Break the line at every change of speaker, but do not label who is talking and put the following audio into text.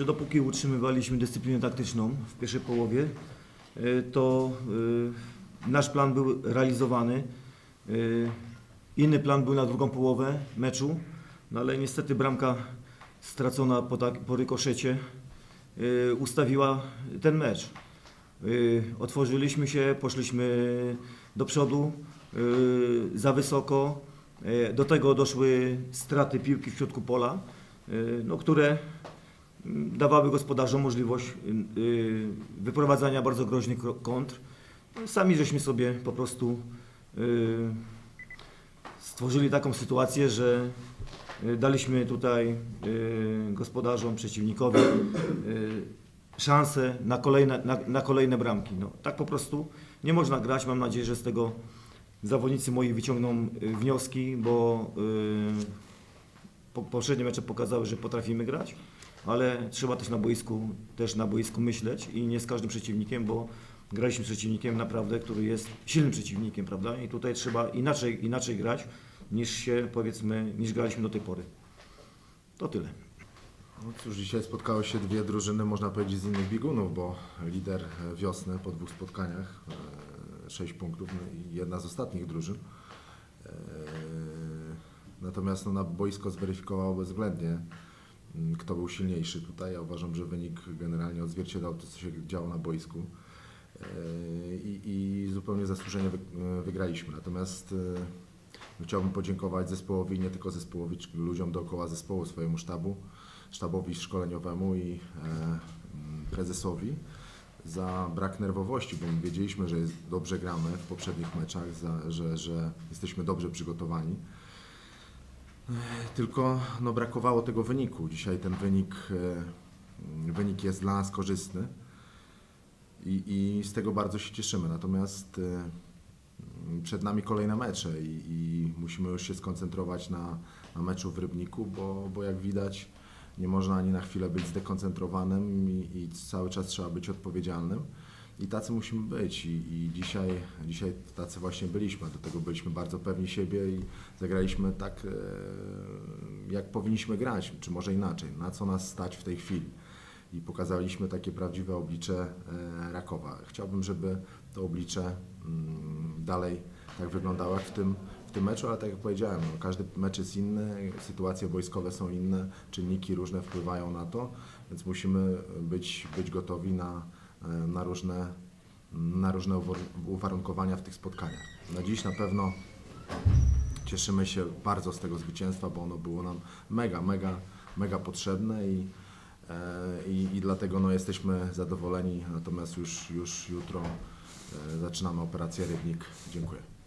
Znaczy, dopóki utrzymywaliśmy dyscyplinę taktyczną w pierwszej połowie, y, to y, nasz plan był realizowany. Y, Inny plan był na drugą połowę meczu, no ale niestety bramka stracona po, tak, po rykoszecie ustawiła ten mecz. Otworzyliśmy się, poszliśmy do przodu za wysoko. Do tego doszły straty piłki w środku pola, no, które dawały gospodarzom możliwość y, y, wyprowadzania bardzo groźnych kontr. Sami żeśmy sobie po prostu y, stworzyli taką sytuację, że daliśmy tutaj gospodarzom, przeciwnikowi szansę na kolejne, na, na kolejne bramki. No, tak po prostu nie można grać. Mam nadzieję, że z tego zawodnicy moi wyciągną wnioski, bo po, poprzednie mecze pokazały, że potrafimy grać, ale trzeba też na boisku, też na boisku myśleć i nie z każdym przeciwnikiem, bo graliśmy z przeciwnikiem naprawdę, który jest silnym przeciwnikiem, prawda? I tutaj trzeba inaczej, inaczej grać niż się powiedzmy, niż graliśmy do tej pory. To tyle.
No cóż, dzisiaj spotkały się dwie drużyny, można powiedzieć, z innych biegunów, bo lider e, wiosny po dwóch spotkaniach, 6 punktów, no i jedna z ostatnich drużyn. E, Natomiast no, na boisko zweryfikowało bezwzględnie, kto był silniejszy tutaj. Ja uważam, że wynik generalnie odzwierciedlał to, co się działo na boisku. E, I, i zupełnie zasłużenie e, wygraliśmy. Natomiast e, chciałbym podziękować zespołowi, nie tylko zespołowi, ludziom dookoła zespołu, swojemu sztabu, sztabowi szkoleniowemu i mm, prezesowi za brak nerwowości, bo my wiedzieliśmy, że dobrze gramy w poprzednich meczach, za, że, że jesteśmy dobrze przygotowani. Tylko no, brakowało tego wyniku. Dzisiaj ten wynik, e, wynik jest dla nas korzystny i, i z tego bardzo się cieszymy. Natomiast e, przed nami kolejne mecze i, i musimy już się skoncentrować na, na meczu w Rybniku, bo, bo jak widać nie można ani na chwilę być zdekoncentrowanym i, i cały czas trzeba być odpowiedzialnym. I tacy musimy być I, i dzisiaj, dzisiaj tacy właśnie byliśmy. Do tego byliśmy bardzo pewni siebie i zagraliśmy tak, e, jak powinniśmy grać, czy może inaczej, na co nas stać w tej chwili. I pokazaliśmy takie prawdziwe oblicze e, Rakowa. Chciałbym, żeby to oblicze mm, dalej tak wyglądało jak w tym, w tym meczu, ale tak jak powiedziałem, no, każdy mecz jest inny, sytuacje boiskowe są inne, czynniki różne wpływają na to, więc musimy być, być gotowi na, na różne, na różne uwar- uwarunkowania w tych spotkaniach. Na dziś na pewno cieszymy się bardzo z tego zwycięstwa, bo ono było nam mega, mega, mega potrzebne i, e, i, i dlatego no, jesteśmy zadowoleni. Natomiast już, już jutro e, zaczynamy operację Rybnik. Dziękuję.